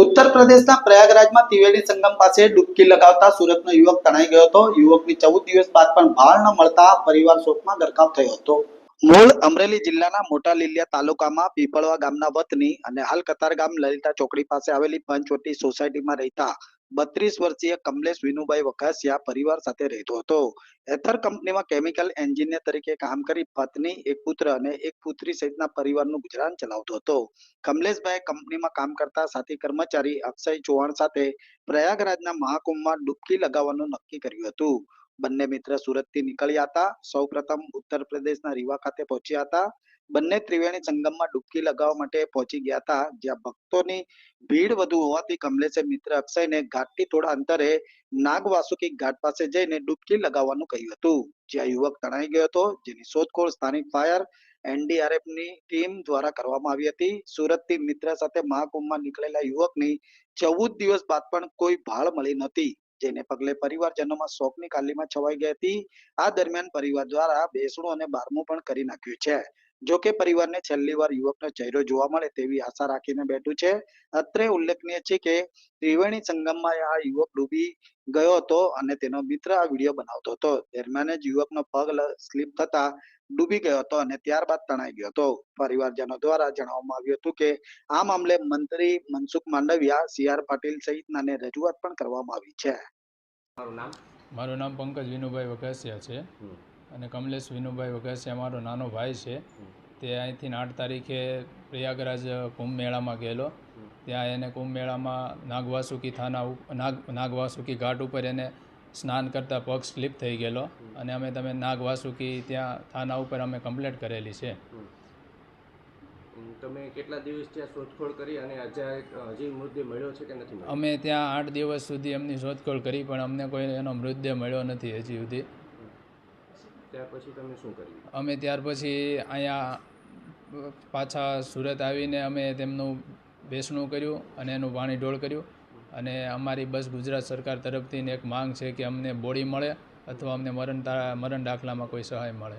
ઉત્તર પ્રદેશના પ્રયાગરાજમાં ત્રિવેણી સંગમ પાસે ડૂબકી લગાવતા સુરતનો યુવક તણાઈ ગયો હતો. યુવકની ચૌદ દિવસ બાદ પણ ભાળ ન મળતા પરિવાર શોકમાં ગરકાવ થયો હતો. મૂળ અમરેલી જિલ્લાના મોટા લીલિયા તાલુકામાં પીપળવા ગામના વતની અને હાલ કતાર ગામ લલિતા ચોકડી પાસે આવેલી પંચવટી સોસાયટીમાં રહેતા બત્રીસ વર્ષીય કમલેશ વિનુભાઈ વઘાસિયા પરિવાર સાથે રહેતો હતો. એથર કંપનીમાં કેમિકલ એન્જિનિયર તરીકે કામ કરી પત્ની, એક પુત્ર અને એક પુત્રી સહિતના પરિવારનું ગુજરાન ચલાવતો હતો. કમલેશભાઈ કંપનીમાં કામ કરતા સાથી કર્મચારી અક્ષય ચૌહાણ સાથે પ્રયાગરાજના મહાકુંભમાં ડૂબકી લગાવવાનું નક્કી કર્યું હતું. બંને મિત્ર સુરતથી નીકળ્યા હતા. સૌપ્રથમ ઉત્તર પ્રદેશના રીવા ખાતે પહોંચ્યા હતા. બંને ત્રિવેણી સંગમમાં ડૂબકી લગાવવા માટે પહોંચી ગયા હતા. જ્યાં ભક્તોની ભીડ વધુ હોવાથી કમલેશે મિત્ર અક્ષયને ઘાટથી થોડા અંતરે નાગવાસુકી ઘાટ પાસે જઈને ડૂબકી લગાવવાનું કહ્યું હતું. જ્યાં યુવક તણાઈ ગયો હતો, જેની શોધખોળ સ્થાનિક ફાયર એનડીઆરએફની ટીમ દ્વારા કરવામાં આવી હતી. સુરતથી મિત્ર સાથે મહાકુંભમાં નીકળેલા યુવકની ચૌદ દિવસ બાદ પણ કોઈ ભાળ મળી નહોતી, જેને પગલે પરિવારજનોમાં શોકની કાલીમાં છવાઈ ગઈ હતી. આ દરમિયાન પરિવાર દ્વારા બેસણું અને બારમું પણ કરી નાખ્યું છે. જો કે પરિવારને છેલ્લી વાર યુવકનો ચહેરો જોવા મળે તેવી આશા રાખીને બેઠું છે. અત્રે ઉલ્લેખનીય છે કે ત્રિવેણી સંગમમાં આ યુવક ડૂબી ગયો હતો અને તેનો મિત્ર આ વીડિયો બનાવતો હતો. દરમિયાન જ યુવકનો પગ સ્લીપ થતા ડૂબી ગયો હતો અને ત્યારબાદ તણાઈ ગયો હતો. પરિવારજનો દ્વારા જણાવવામાં આવ્યું હતું કે આ મામલે મંત્રી મનસુખ માંડવિયા સી આર પાટીલ સહિતનાને રજૂઆત પણ કરવામાં આવી છે. મારું નામ મારું નામ પંકજ વિનુભાઈ વઘાસિયા છે. અને કમલેશ વિનુભાઈ વઘાસિયા મારો નાનો ભાઈ છે. તે અહીંથી આઠ તારીખે પ્રયાગરાજ કુંભ મેળામાં ગયેલો. ત્યાં એને કુંભ મેળામાં નાગવાસુકી થાના નાગ નાગવાસુકી ઘાટ ઉપર એને સ્નાન કરતાં પગ સ્લીપ થઈ ગયેલો. અને અમે તમે નાગવાસુકી ત્યાં થાના ઉપર અમે કમ્પ્લેટ કરેલી છે. તમે કેટલા દિવસ ત્યાં શોધખોળ કરી અને હજી મૃતદેહ મળ્યો છે કે નથી અમે ત્યાં આઠ દિવસ સુધી એમની શોધખોળ કરી પણ અમને કોઈ એનો મૃતદેહ મળ્યો નથી હજી સુધી. ત્યાર પછી તમે શું કર્યું? અમે ત્યાર પછી અહીંયા પાછા સુરત આવીને અમે તેમનું બેસણું કર્યું અને એનું વાણી ઢોળ કર્યું. અને અમારી બસ ગુજરાત સરકાર તરફથી એક માંગ છે કે અમને બોડી મળે અથવા અમને મરણ મરણ દાખલામાં કોઈ સહાય મળે.